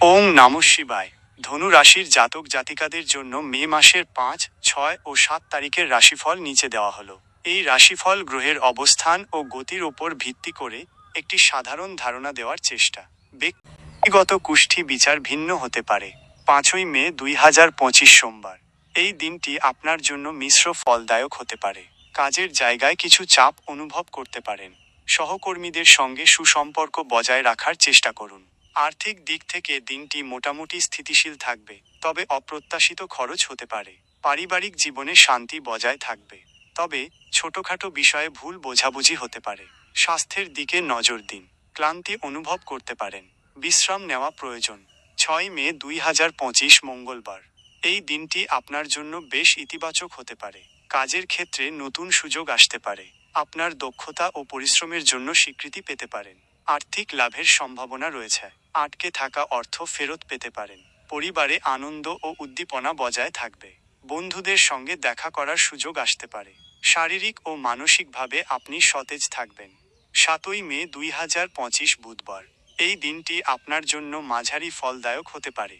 ওং নম শিবায়। ধনু রাশির জাতক জাতিকাদের জন্য মে মাসের পাঁচ, ছয় ও সাত তারিখের রাশিফল নিচে দেওয়া হলো। এই রাশিফল গ্রহের অবস্থান ও গতির ওপর ভিত্তি করে একটি সাধারণ ধারণা দেওয়ার চেষ্টা। ব্যক্তিগত কুষ্ঠি বিচার ভিন্ন হতে পারে। পাঁচই মে দুই হাজার পঁচিশ সোমবার। এই দিনটি আপনার জন্য মিশ্র ফলদায়ক হতে পারে। কাজের জায়গায় কিছু চাপ অনুভব করতে পারেন। সহকর্মীদের সঙ্গে সুসম্পর্ক বজায় রাখার চেষ্টা করুন। আর্থিক দিক থেকে দিনটি মোটামুটি স্থিতিশীল থাকবে, তবে অপ্রত্যাশিত খরচ হতে পারে। পারিবারিক জীবনে শান্তি বজায় থাকবে, তবে ছোটখাটো বিষয়ে ভুল বোঝাবুঝি হতে পারে। স্বাস্থ্যের দিকে নজর দিন, ক্লান্তি অনুভব করতে পারেন, বিশ্রাম নেওয়া প্রয়োজন। ছয় মে দুই হাজার পঁচিশ মঙ্গলবার। এই দিনটি আপনার জন্য বেশ ইতিবাচক হতে পারে। কাজের ক্ষেত্রে নতুন সুযোগ আসতে পারে। আপনার দক্ষতা ও পরিশ্রমের জন্য স্বীকৃতি পেতে পারেন। আর্থিক লাভের সম্ভাবনা রয়েছে। আটকে থাকা অর্থ ফেরত পেতে পারেন। পরিবারে আনন্দ ও উদ্দীপনা বজায় থাকবে। বন্ধুদের সঙ্গে দেখা করার সুযোগ আসতে পারে। শারীরিক ও মানসিকভাবে আপনি সতেজ থাকবেন। সাতই মে দুই হাজার পঁচিশ বুধবার। এই দিনটি আপনার জন্য মাঝারি ফলদায়ক হতে পারে।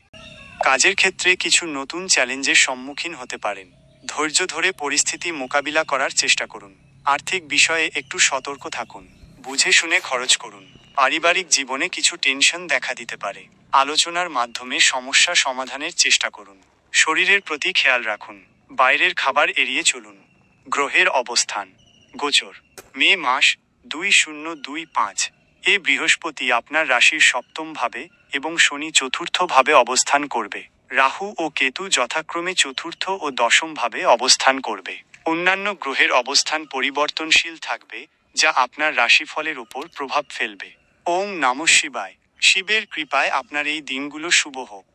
কাজের ক্ষেত্রে কিছু নতুন চ্যালেঞ্জের সম্মুখীন হতে পারেন। ধৈর্য ধরে পরিস্থিতি মোকাবিলা করার চেষ্টা করুন। আর্থিক বিষয়ে একটু সতর্ক থাকুন। বুঝে শুনে খরচ করুন। পারিবারিক জীবনে কিছু টেনশন দেখা দিতে পারে। আলোচনার মাধ্যমে সমস্যা সমাধানের চেষ্টা করুন। শরীরের প্রতি খেয়াল রাখুন। বাইরের খাবার এড়িয়ে চলুন। গ্রহের অবস্থান। গোচর। মে মাস দুই শূন্য দুই পাঁচ। এ বৃহস্পতি আপনার রাশির সপ্তম ভাবে এবং শনি চতুর্থ ভাবে অবস্থান করবে। রাহু ও কেতু যথাক্রমে চতুর্থ ও দশম ভাবে অবস্থান করবে। অন্যান্য গ্রহের অবস্থান পরিবর্তনশীল থাকবে যা আপনার রাশিফলের উপর প্রভাব ফেলবে। ওং নম শিবায়। শিবের কৃপায় আপনার এই দিনগুলো শুভ হোক।